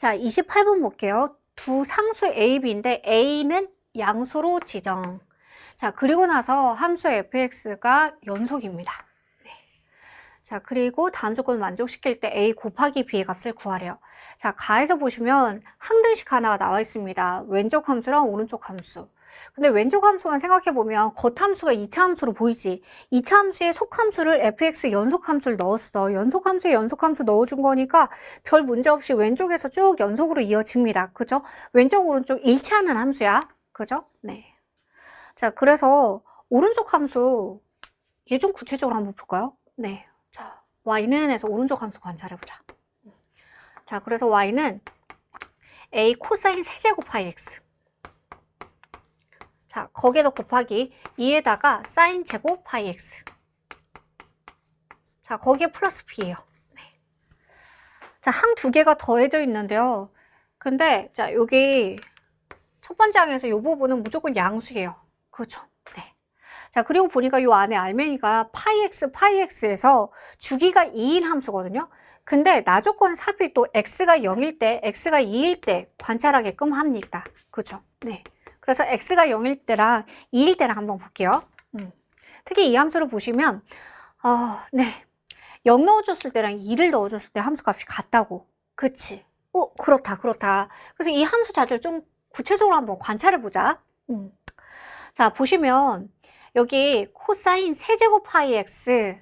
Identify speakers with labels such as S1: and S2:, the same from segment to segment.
S1: 자, 28번 볼게요. 두 상수 A, B인데 A는 양수로 지정. 자, 그리고 나서 함수 fx가 연속입니다. 네. 자, 그리고 다음 조건을 만족시킬 때 A 곱하기 B의 값을 구하래요. 자, 가에서 보시면 항등식 하나가 나와 있습니다. 왼쪽 함수랑 오른쪽 함수. 근데 왼쪽 함수만 생각해보면 겉함수가 2차 함수로 보이지. 2차 함수에 속함수를 fx 연속 함수를 넣었어. 연속 함수에 연속 함수 넣어준 거니까 별 문제 없이 왼쪽에서 쭉 연속으로 이어집니다. 그죠? 왼쪽, 오른쪽 일치하는 함수야. 그죠? 네. 자, 그래서 오른쪽 함수 얘 좀 구체적으로 한번 볼까요? 네. 자, y는 해서 오른쪽 함수 관찰해보자. 자, 그래서 y는 a 코사인 세제곱 파이 x. 자, 거기에다 곱하기 2에다가 사인 제곱 파이 x. 자, 거기에 플러스 b예요. 네. 자, 항 두 개가 더해져 있는데요. 근데 자, 여기 첫 번째 항에서 이 부분은 무조건 양수예요. 그렇죠? 네. 자, 그리고 보니까 요 안에 알맹이가 파이 x, 파이 x에서 주기가 2인 함수거든요. 근데 나조건 삽이 또 x가 0일 때, x가 2일 때 관찰하게끔 합니다. 그죠? 네. 그래서 x가 0일 때랑 2일 때랑 한번 볼게요. 음. 특히 이 함수를 보시면, 어, 네. 0 넣어줬을 때랑 2를 넣어줬을 때 함수 값이 같다고. 그치? 어, 그렇다, 그렇다. 그래서 이 함수 자체를 좀 구체적으로 한번 관찰해 보자. 음. 자, 보시면 여기 코사인 세제곱 파이 x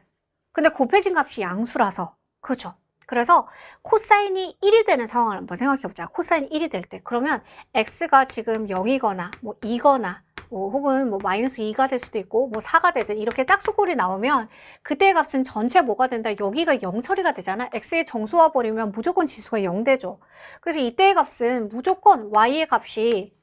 S1: 근데 곱해진 값이 양수라서 그죠? 그래서 코사인이 1이 되는 상황을 한번 생각해 보자. 코사인 1이 될 때. 그러면 x가 지금 0이거나 뭐 2거나 뭐 혹은 뭐 마이너스 2가 될 수도 있고 뭐 4가 되든 이렇게 짝수꼴이 나오면 그때의 값은 전체 뭐가 된다? 여기가 0 처리가 되잖아. x의 정수화 버리면 무조건 지수가 0 되죠. 그래서 이때의 값은 무조건 y의 값이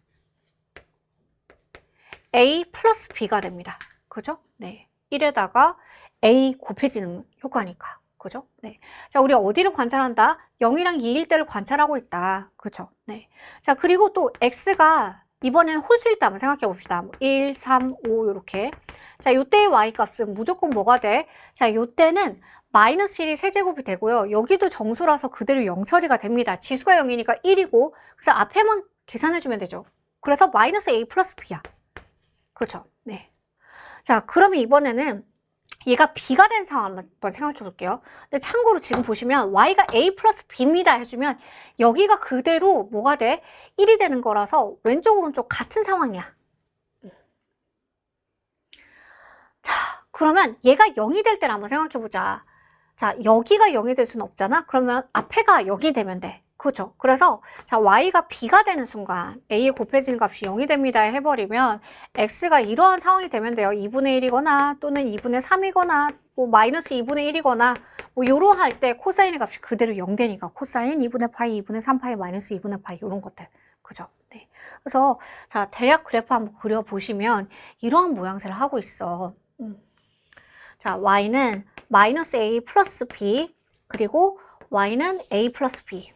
S1: a 플러스 b가 됩니다. 그죠? 네. 1에다가 a 곱해지는 효과니까. 그죠? 네. 자, 우리 어디를 관찰한다? 0이랑 2일 때를 관찰하고 있다. 그죠? 네. 자, 그리고 또 x가 이번엔 홀수일 때 한번 생각해 봅시다. 1, 3, 5 이렇게. 자, 요때의 y 값은 무조건 뭐가 돼? 자, 요때는 마이너스 1이 세제곱이 되고요. 여기도 정수라서 그대로 0 처리가 됩니다. 지수가 0이니까 1이고 그래서 앞에만 계산해 주면 되죠. 그래서 마이너스 a 플러스 b야. 그죠? 네. 자, 그러면 이번에는 얘가 b가 된 상황 한번 생각해 볼게요. 근데 참고로 지금 보시면 y가 a 플러스 b입니다 해주면 여기가 그대로 뭐가 돼? 1이 되는 거라서 왼쪽 오른쪽 같은 상황이야. 자, 그러면 얘가 0이 될 때를 한번 생각해 보자. 자, 여기가 0이 될 수는 없잖아? 그러면 앞에가 0이 되면 돼. 그죠? 그래서 자 y가 b가 되는 순간 a에 곱해지는 값이 0이 됩니다 해버리면 x가 이러한 상황이 되면 돼요. 2분의 1이거나 또는 2분의 3이거나 뭐 마이너스 2분의 1이거나 뭐 요러 할 때 코사인의 값이 그대로 0 되니까 코사인 2분의 파이, 2분의 3파이, 마이너스 2분의 파이 이런 것들. 그죠? 네. 그래서 자 대략 그래프 한번 그려보시면 이러한 모양새를 하고 있어. 음. 자 y는 마이너스 a 플러스 b 그리고 y는 a 플러스 b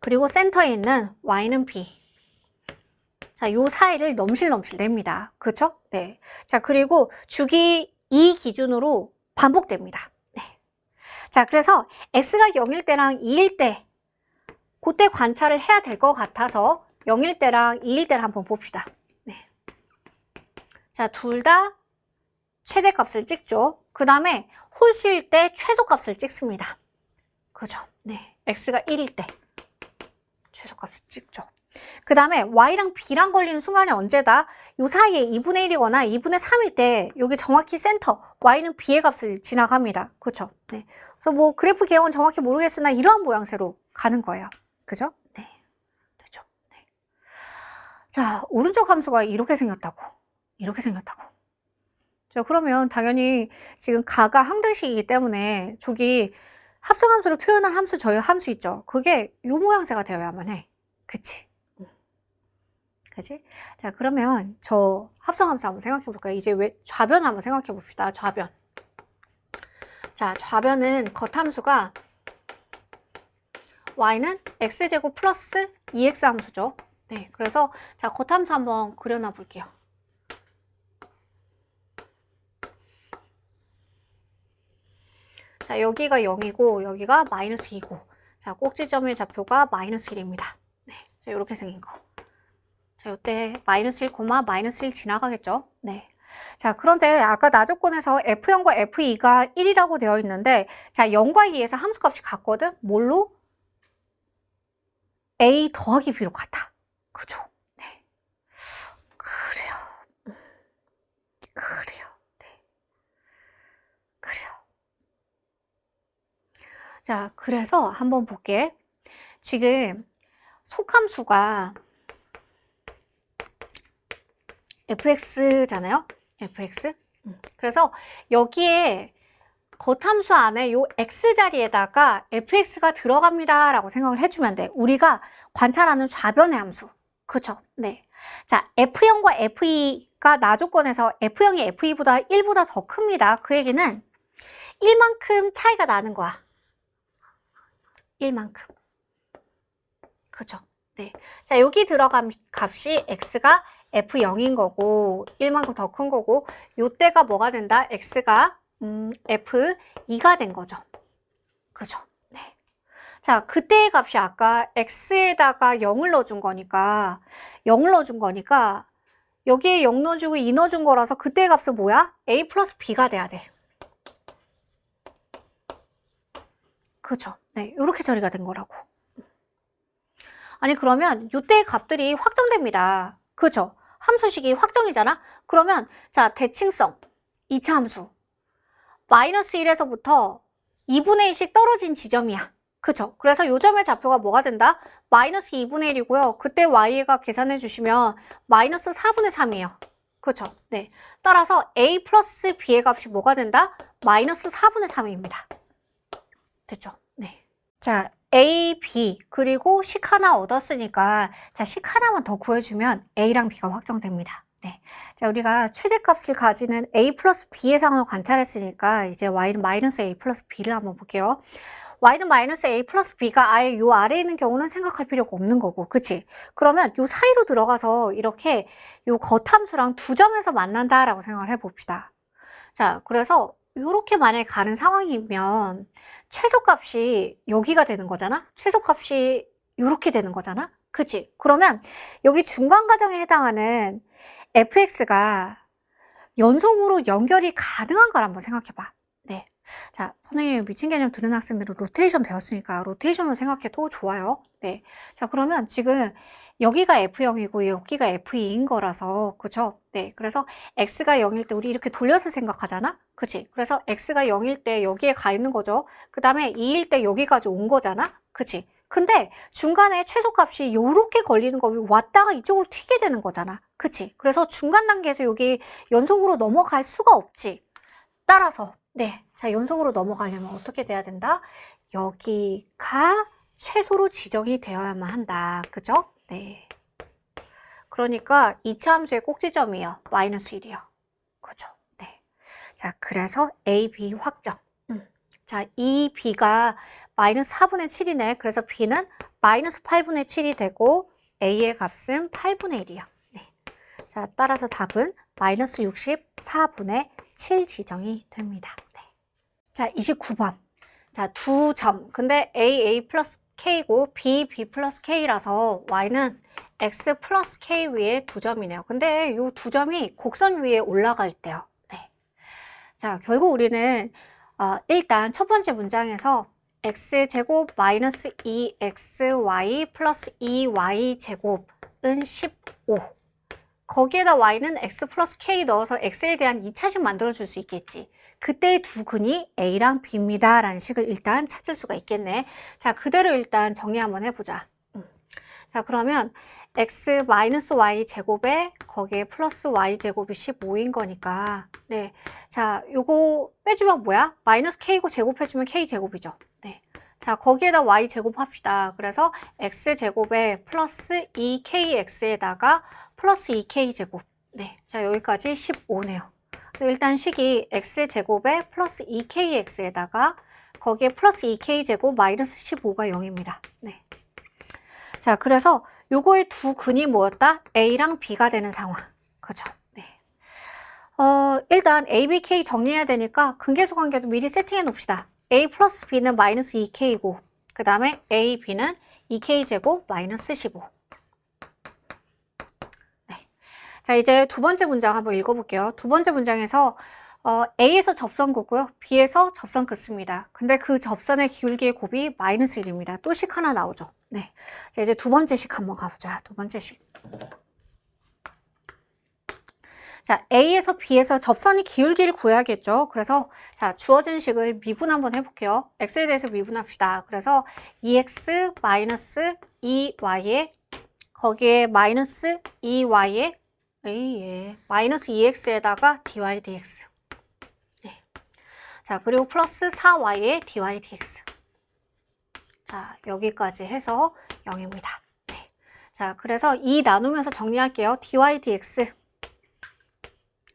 S1: 그리고 센터에 있는 y는 b. 자, 요 사이를 넘실넘실 냅니다. 그쵸? 네. 자, 그리고 주기 2 기준으로 반복됩니다. 네. 자, 그래서 x가 0일 때랑 2일 때 그때 관찰을 해야 될 것 같아서 0일 때랑 2일 때를 한번 봅시다. 네. 자, 둘 다 최대값을 찍죠. 그 다음에 홀수일 때 최소값을 찍습니다. 그죠? 네. x가 1일 때. 최소값을 찍죠. 그 다음에 y랑 b랑 걸리는 순간이 언제다? 요 사이에 2분의 1이거나 2분의 3일 때 여기 정확히 센터 y는 b의 값을 지나갑니다. 그렇죠? 네. 그래서 뭐 그래프 개형은 정확히 모르겠으나 이러한 모양새로 가는 거예요. 그죠? 네. 되죠? 네. 자, 오른쪽 함수가 이렇게 생겼다고. 이렇게 생겼다고. 자, 그러면 당연히 지금 가가 항등식이기 때문에 저기 합성함수를 표현한 함수 저희 함수 있죠. 그게 요 모양새가 되어야만 해. 그치? 그치? 자 그러면 저 합성함수 한번 생각해 볼까요? 이제 왜 좌변 한번 생각해 봅시다. 좌변. 자 좌변은 겉함수가 y는 x제곱 플러스 2x 함수죠. 네, 그래서 자 겉함수 한번 그려놔 볼게요. 자, 여기가 0이고 여기가 마이너스 2고 자, 자, 꼭지점의 좌표가 마이너스 1입니다. 네. 자, 이렇게 생긴 거. 자, 이때 마이너스 1, 마이너스 1 지나가겠죠? 네. 자, 그런데 아까 나조건에서 F0과 F2가 1이라고 되어 있는데, 자, 0과 2에서 함수값이 같거든? 뭘로? A 더하기 B로 같아. 그죠? 네. 그래요. 음. 그래요. 자, 그래서 한번 볼게. 지금 속함수가 fx잖아요. fx. 음, 그래서 여기에 겉함수 안에 요 x 자리에다가 fx가 들어갑니다 라고 생각을 해주면 돼. 우리가 관찰하는 좌변의 함수. 그죠? 네. 자, f0과 f2가 나조건에서 f0이 f2보다 1보다 더 큽니다. 그 얘기는 1만큼 차이가 나는 거야. 1만큼. 그죠? 네. 자, 여기 들어간 값이 x가 f0인 거고 1만큼 더 큰 거고 요때가 뭐가 된다? x가 음, f2가 된 거죠. 그죠? 네. 자, 그때의 값이 아까 x에다가 0을 넣어준 거니까 0을 넣어준 거니까 여기에 0 넣어주고 2 넣어준 거라서 그때의 값은 뭐야? a 플러스 b가 돼야 돼. 그죠? 네, 이렇게 처리가 된 거라고. 아니 그러면 요때의 값들이 확정됩니다. 그죠? 함수식이 확정이잖아? 그러면 자 대칭성 2차 함수 마이너스 1에서부터 2분의 1씩 떨어진 지점이야. 그죠? 그래서 요 점의 좌표가 뭐가 된다? 마이너스 2분의 1이고요. 그때 y가 계산해 주시면 마이너스 4분의 3이에요. 그죠? 네. 따라서 a 플러스 b의 값이 뭐가 된다? 마이너스 4분의 3입니다. 됐죠? 네. 자, A, B 그리고 식 하나 얻었으니까 자, 식 하나만 더 구해주면 A랑 B가 확정됩니다. 네. 자, 우리가 최대값을 가지는 A 플러스 B의 상황을 관찰했으니까 이제 Y는 마이너스 A 플러스 B를 한번 볼게요. Y는 마이너스 A 플러스 B가 아예 요 아래에 있는 경우는 생각할 필요가 없는 거고, 그치? 그러면 요 사이로 들어가서 이렇게 요 겉함수랑 두 점에서 만난다라고 생각을 해봅시다. 자, 그래서 이렇게 만약에 가는 상황이면 최소값이 여기가 되는 거잖아? 최소값이 이렇게 되는 거잖아? 그치? 그러면 여기 중간 과정에 해당하는 fx가 연속으로 연결이 가능한 걸 한번 생각해 봐. 네. 자, 선생님이 미친 개념 들은 학생들은 로테이션 배웠으니까 로테이션으로 생각해도 좋아요. 네. 자, 그러면 지금 여기가 F0이고 여기가 F2인 거라서 그죠? 네. 그래서 X가 0일 때 우리 이렇게 돌려서 생각하잖아? 그치? 그래서 X가 0일 때 여기에 가 있는 거죠. 그 다음에 2일 때 여기까지 온 거잖아? 그치? 근데 중간에 최소값이 요렇게 걸리는 거면 왔다가 이쪽으로 튀게 되는 거잖아. 그치? 그래서 중간 단계에서 여기 연속으로 넘어갈 수가 없지. 따라서 네. 자, 연속으로 넘어가려면 어떻게 돼야 된다? 여기가 최소로 지정이 되어야만 한다. 그죠? 네. 그러니까 2차 함수의 꼭지점이요. 마이너스 1이요. 그죠? 네. 자, 그래서 A, B 확정. 음. 자, 이 B가 마이너스 4분의 7이네. 그래서 B는 마이너스 8분의 7이 되고 A의 값은 8분의 1이요. 네. 자, 따라서 답은 마이너스 64분의 7 지정이 됩니다. 네. 자, 29번. 자, 두 점. 근데 A, A 플러스 K고 B, B 플러스 K라서 Y는 X 플러스 K 위에 두 점이네요. 근데 이 두 점이 곡선 위에 올라갈 때요. 네. 자, 결국 우리는 어, 일단 첫 번째 문장에서 X제곱 마이너스 2XY 플러스 2Y 제곱은 15. 거기에다 y는 x 플러스 k 넣어서 x에 대한 2차식 만들어줄 수 있겠지. 그때 두 근이 a랑 b입니다. 라는 식을 일단 찾을 수가 있겠네. 자, 그대로 일단 정리 한번 해보자. 음. 자, 그러면 x 마이너스 y 제곱에 거기에 플러스 y 제곱이 15인 거니까 네. 자, 요거 빼주면 뭐야? 마이너스 k고 제곱해주면 k 제곱이죠. 네. 자, 거기에다 y 제곱합시다. 그래서 x 제곱에 플러스 2kx에다가 플러스 2k 제곱. 네. 자, 여기까지 15네요. 일단 식이 x 제곱에 플러스 2kx에다가 거기에 플러스 2k 제곱 마이너스 15가 0입니다. 네. 자, 그래서 요거의 두 근이 뭐였다? a랑 b가 되는 상황. 그죠? 네. 어, 일단 a, b, k 정리해야 되니까 근계수 관계도 미리 세팅해 놓읍시다. a 플러스 b는 마이너스 2k이고 그 다음에 A, B는 2K제곱 마이너스 15. 네. 자, 이제 두 번째 문장 한번 읽어볼게요. 두 번째 문장에서 어, A에서 접선 긋고요. B에서 접선 긋습니다. 근데 그 접선의 기울기의 곱이 마이너스 1입니다. 또 식 하나 나오죠. 네. 자, 이제 두 번째 식 한번 가보자. 두 번째 식. 자, A에서 B에서 접선이 기울기를 구해야겠죠. 그래서 자, 주어진 식을 미분 한번 해볼게요. X에 대해서 미분합시다. 그래서 2X 마이너스 2Y에 거기에 마이너스 2Y에 A에 마이너스 2X에다가 dy dx. 네. 자, 그리고 플러스 4Y에 dy dx. 자, 여기까지 해서 0입니다. 네. 자, 그래서 2 나누면서 정리할게요. dy dx.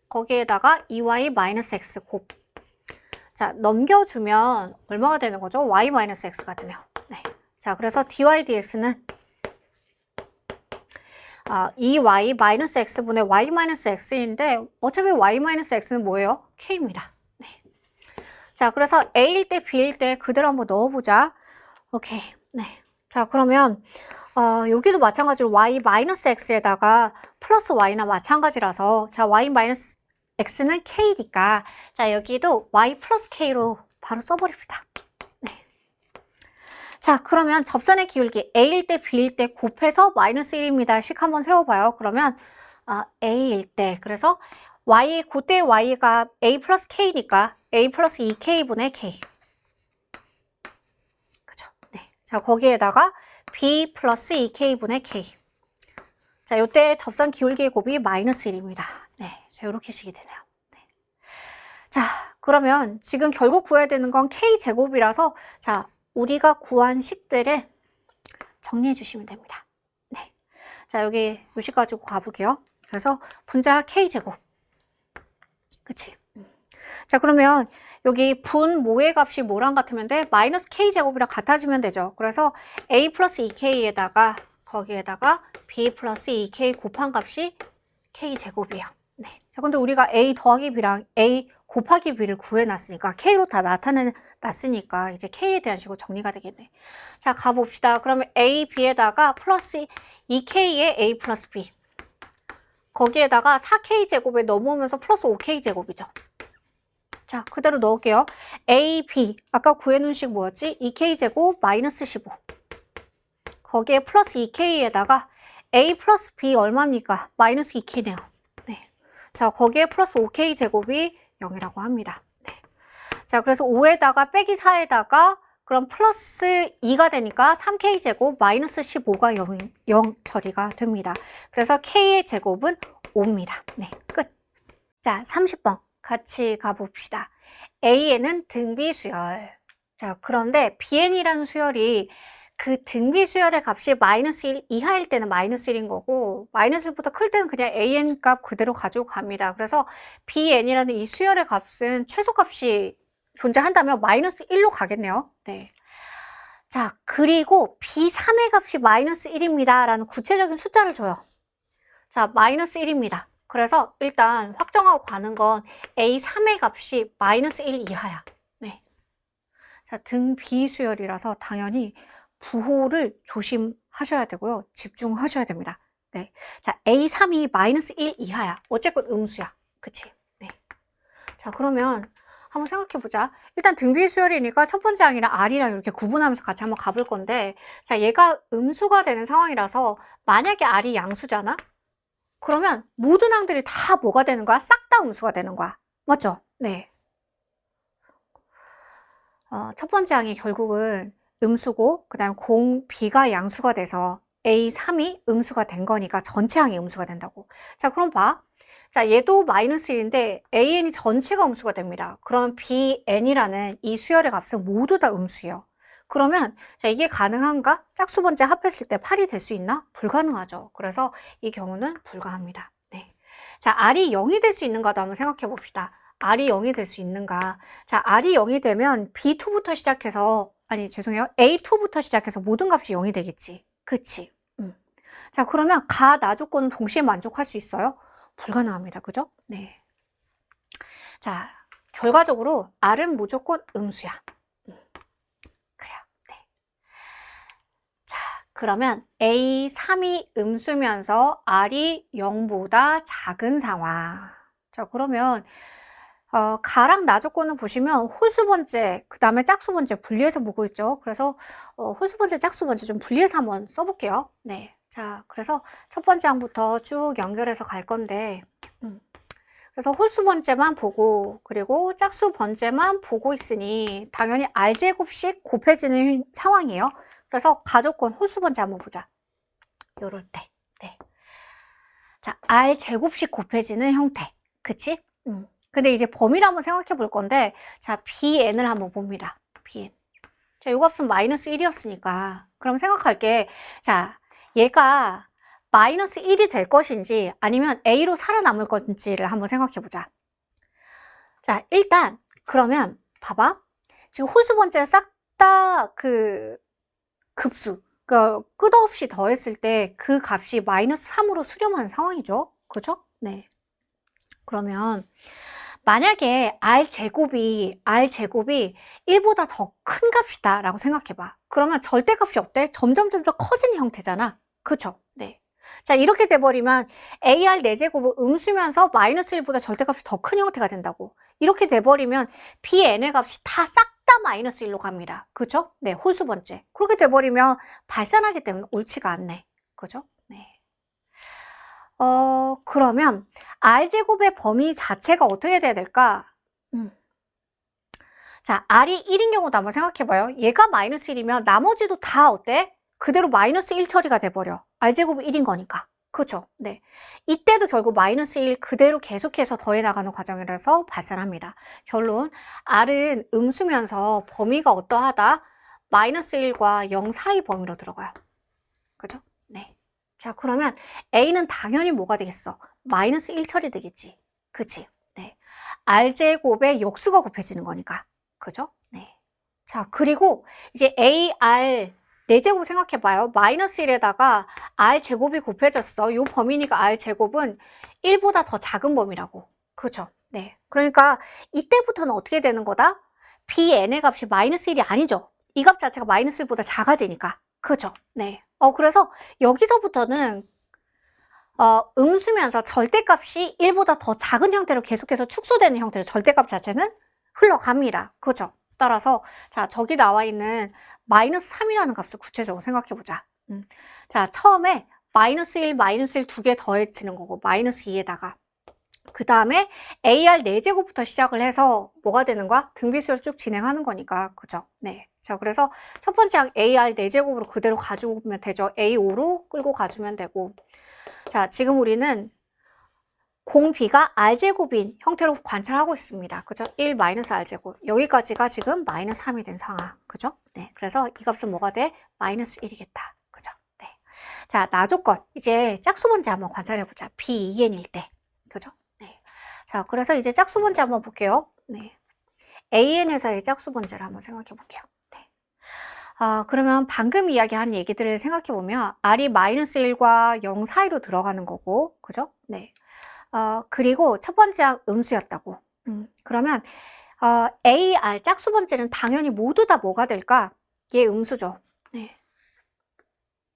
S1: 거기에다가 2y 마이너스 x 곱. 자, 넘겨주면 얼마가 되는 거죠? y 마이너스 x가 되네요. 네. 자, 그래서 dy dx는 아, 2y 마이너스 x분의 y 마이너스 x인데 어차피 y 마이너스 x는 뭐예요? k입니다. 네. 자, 그래서 a일 때 b일 때 그대로 한번 넣어보자. 오케이. 네. 자, 그러면 어, 여기도 마찬가지로 y 마이너스 x에다가 플러스 y나 마찬가지라서 자, y 마이너스 x는 k니까 자, 여기도 y 플러스 k로 바로 써버립시다. 네. 자, 그러면 접선의 기울기 a일 때 b일 때 곱해서 마이너스 1입니다. 식 한번 세워봐요. 그러면 아, a일 때 그래서 y 그때 y가 a 플러스 k니까 a 플러스 2k분의 k 그죠? 네. 자, 거기에다가 b 플러스 2k분의 k 자, 요때 접선 기울기의 곱이 마이너스 1입니다. 네. 자, 요렇게 식이 되네요. 네. 자, 그러면 지금 결국 구해야 되는 건 k제곱이라서 자, 우리가 구한 식들을 정리해 주시면 됩니다. 네. 자, 여기 요식 가지고 가볼게요. 그래서 분자 k제곱. 그치? 음. 자, 그러면 여기 분 모의 값이 뭐랑 같으면 돼? 마이너스 k제곱이랑 같아지면 되죠. 그래서 a 플러스 2k에다가 거기에다가 b 플러스 2k 곱한 값이 k제곱이에요. 네. 자, 근데 우리가 a 더하기 b랑 a 곱하기 b를 구해놨으니까 k로 다 나타내 놨으니까 이제 k에 대한 식으로 정리가 되겠네. 자, 가봅시다. 그러면 a, b에다가 플러스 2k에 a 플러스 b 거기에다가 4k 제곱에 넘어오면서 플러스 5k 제곱이죠. 자, 그대로 넣을게요. a, b 아까 구해놓은 식 뭐였지? 2k 제곱 마이너스 15 거기에 플러스 2k에다가 a 플러스 b 얼마입니까? 마이너스 2k네요. 네. 자, 거기에 플러스 5k 제곱이 0이라고 합니다. 네. 자, 그래서 5에다가 빼기 4에다가 그럼 플러스 2가 되니까 3k 제곱 마이너스 15가 0, 0 처리가 됩니다. 그래서 k의 제곱은 5입니다. 네, 끝. 자, 30번 같이 가봅시다. a에는 등비 수열. 자, 그런데 bn이라는 수열이 그 등비 수열의 값이 마이너스 1 이하일 때는 마이너스 1인 거고 마이너스 1보다 클 때는 그냥 an 값 그대로 가지고 갑니다. 그래서 bn이라는 이 수열의 값은 최소값이 존재한다면 마이너스 1로 가겠네요. 네. 자, 그리고 b3의 값이 마이너스 1입니다. 라는 구체적인 숫자를 줘요. 자, 마이너스 1입니다. 그래서 일단 확정하고 가는 건 a3의 값이 마이너스 1 이하야. 네. 자, 등 비수열이라서 당연히 부호를 조심하셔야 되고요. 집중하셔야 됩니다. 네. 자, A3이 마이너스 1 이하야. 어쨌건 음수야. 그치? 네. 자, 그러면 한번 생각해 보자. 일단 등비 수열이니까 첫 번째 항이랑 R이랑 이렇게 구분하면서 같이 한번 가볼 건데, 자, 얘가 음수가 되는 상황이라서 만약에 R이 양수잖아? 그러면 모든 항들이 다 뭐가 되는 거야? 싹 다 음수가 되는 거야. 맞죠? 네. 어, 첫 번째 항이 결국은 음수고 그 다음 공 B가 양수가 돼서 A3이 음수가 된 거니까 전체 항이 음수가 된다고. 자, 그럼 봐. 자, 얘도 마이너스 1인데 AN이 전체가 음수가 됩니다. 그럼 BN이라는 이 수열의 값은 모두 다 음수예요. 그러면 자, 이게 가능한가? 짝수 번째 합했을 때 8이 될 수 있나? 불가능하죠. 그래서 이 경우는 불가합니다. 네. 자, R이 0이 될 수 있는가도 한번 생각해 봅시다. R이 0이 될 수 있는가? 자, R이 0이 되면 B2부터 시작해서 아니 죄송해요. A2부터 시작해서 모든 값이 0이 되겠지. 그치? 음. 자 그러면 가, 나 조건은 동시에 만족할 수 있어요? 불가능합니다. 그죠? 네. 자 결과적으로 R은 무조건 음수야. 음. 그래요. 네. 그러면 A 3이 음수면서 R이 0보다 작은 상황. 자, 그러면 어, 가랑 나 조건을 보시면 홀수 번째, 그 다음에 짝수 번째 분리해서 보고 있죠. 그래서 어, 홀수 번째, 짝수 번째 좀 분리해서 한번 써볼게요. 네. 자, 그래서 첫 번째 항부터 쭉 연결해서 갈 건데, 음. 그래서 홀수 번째만 보고, 그리고 짝수 번째만 보고 있으니, 당연히 R제곱씩 곱해지는 상황이에요. 그래서 가조건 홀수 번째 한번 보자. 요럴 때. 네. 자, R제곱씩 곱해지는 형태. 그치? 음. 근데 이제 범위를 한번 생각해 볼 건데, 자, bn을 한번 봅니다. bn. 자, 요 값은 마이너스 1이었으니까. 그럼 생각할게. 자, 얘가 마이너스 1이 될 것인지 아니면 a로 살아남을 건지를 한번 생각해 보자. 자, 일단, 그러면, 봐봐. 지금 홀수 번째 싹다 그, 급수. 그, 끝없이 더했을 때 그 값이 마이너스 3으로 수렴한 상황이죠. 그죠? 네. 그러면, 만약에 r 제곱이 r 제곱이 1보다 더 큰 값이다 라고 생각해봐. 그러면 절대값이 어때? 점점 점점 커지는 형태잖아. 그쵸? 네. 자 이렇게 돼버리면 AR 4제곱은 음수면서 마이너스 1보다 절대값이 더 큰 형태가 된다고. 이렇게 돼버리면 BN의 값이 다 싹 다 마이너스 1로 갑니다. 그죠? 네, 홀수 번째. 그렇게 돼버리면 발산하기 때문에 옳지가 않네. 그죠? 네. 어, 그러면 R제곱의 범위 자체가 어떻게 돼야 될까? 음. 자, R이 1인 경우도 한번 생각해봐요. 얘가 마이너스 1이면 나머지도 다 어때? 그대로 마이너스 1 처리가 돼버려. R제곱이 1인 거니까. 그죠? 네. 이때도 결국 마이너스 1 그대로 계속해서 더해 나가는 과정이라서 발산합니다. 결론, R은 음수면서 범위가 어떠하다? 마이너스 1과 0 사이 범위로 들어가요. 그죠? 네. 자, 그러면 A는 당연히 뭐가 되겠어? 마이너스 1 처리되겠지. 그치? 네. R제곱에 역수가 곱해지는 거니까. 그죠? 네. 자, 그리고 이제 AR 4제곱 생각해봐요. 마이너스 1에다가 R제곱이 곱해졌어. 요 범위니까 R제곱은 1보다 더 작은 범위라고. 그죠? 네. 그러니까 이때부터는 어떻게 되는 거다? BN의 값이 마이너스 1이 아니죠. 이 값 자체가 마이너스 1보다 작아지니까. 그죠? 네. 어, 그래서 여기서부터는 어, 음수면서 절대값이 1보다 더 작은 형태로 계속해서 축소되는 형태로 절대값 자체는 흘러갑니다. 그죠? 따라서 자 저기 나와 있는 마이너스 3이라는 값을 구체적으로 생각해 보자. 음. 자 처음에 마이너스 1, 마이너스 1 두 개 더해지는 거고 마이너스 2에다가 그 다음에 AR 4제곱부터 시작을 해서 뭐가 되는 거야? 등비수열 쭉 진행하는 거니까 그죠? 네. 자 그래서 첫 번째 항 AR 4제곱으로 그대로 가지고 오면 되죠. A5로 끌고 가주면 되고 자 지금 우리는 공비가 r제곱인 형태로 관찰하고 있습니다. 그죠? 1 마이너스 r제곱. 여기까지가 지금 마이너스 3이 된 상황. 그죠? 네. 그래서 이 값은 뭐가 돼? 마이너스 1이겠다. 그죠? 네. 자, 나 조건. 이제 짝수 번째 한번 관찰해보자. B2n일 때. 그죠? 네. 자, 그래서 이제 짝수 번째 한번 볼게요. 네. AN에서의 짝수 번째를 한번 생각해 볼게요. 네. 아, 그러면 방금 이야기한 얘기들을 생각해 보면 R이 마이너스 1과 0 사이로 들어가는 거고, 그죠? 네. 어, 그리고 첫 번째 항 음수였다고. 음, 그러면 어, A, R 짝수 번째는 당연히 모두 다 뭐가 될까? 얘 음수죠. 네.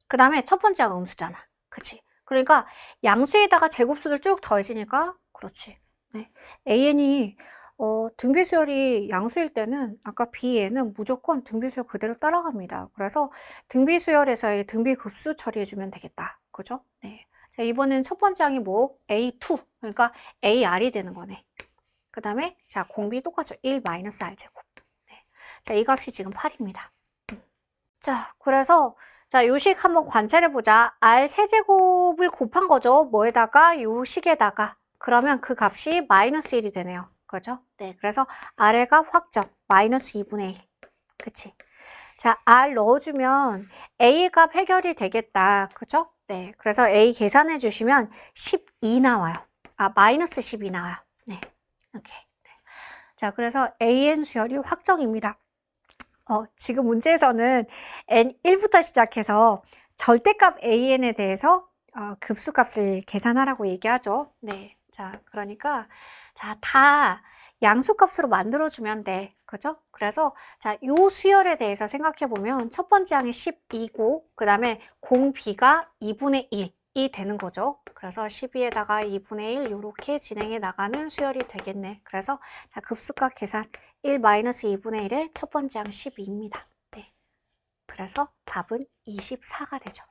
S1: 그 다음에 첫 번째 항 음수잖아. 그치? 그러니까 양수에다가 제곱수들 쭉 더해지니까 그렇지. 네. AN이 어, 등비수열이 양수일 때는 아까 B에는 무조건 등비수열 그대로 따라갑니다. 그래서 등비수열에서의 등비급수 처리해주면 되겠다. 그죠? 네. 자, 이번엔 첫 번째 항이 뭐? A2. 그러니까 AR이 되는 거네. 그 다음에, 자, 공비 똑같죠. 1 마이너스 R제곱. 네. 자, 이 값이 지금 8입니다. 자, 그래서, 자, 요식 한번 관찰해 보자. R 세제곱을 곱한 거죠. 뭐에다가? 요식에다가. 그러면 그 값이 마이너스 1이 되네요. 그죠? 네. 그래서 값 확정. 마이너스 2분의 1. 그치? 자, R 넣어주면 A의 값 해결이 되겠다. 그죠? 네, 그래서 A 계산해 주시면 12 나와요. 아, 마이너스 12 나와요. 네, 이렇게. 네. 자, 그래서 AN 수열이 확정입니다. 어, 지금 문제에서는 N1부터 시작해서 절대값 AN에 대해서 어, 급수값을 계산하라고 얘기하죠. 네, 자, 그러니까 자, 다 양수값으로 만들어주면 돼. 그죠? 그래서 자, 요 수열에 대해서 생각해 보면 첫 번째 항이 12고 그 다음에 공비가 2분의 1이 되는 거죠. 그래서 12에다가 2분의 1 이렇게 진행해 나가는 수열이 되겠네. 그래서 자, 급수값 계산 1-2분의 1의 첫 번째 항 12입니다. 네. 그래서 답은 24가 되죠.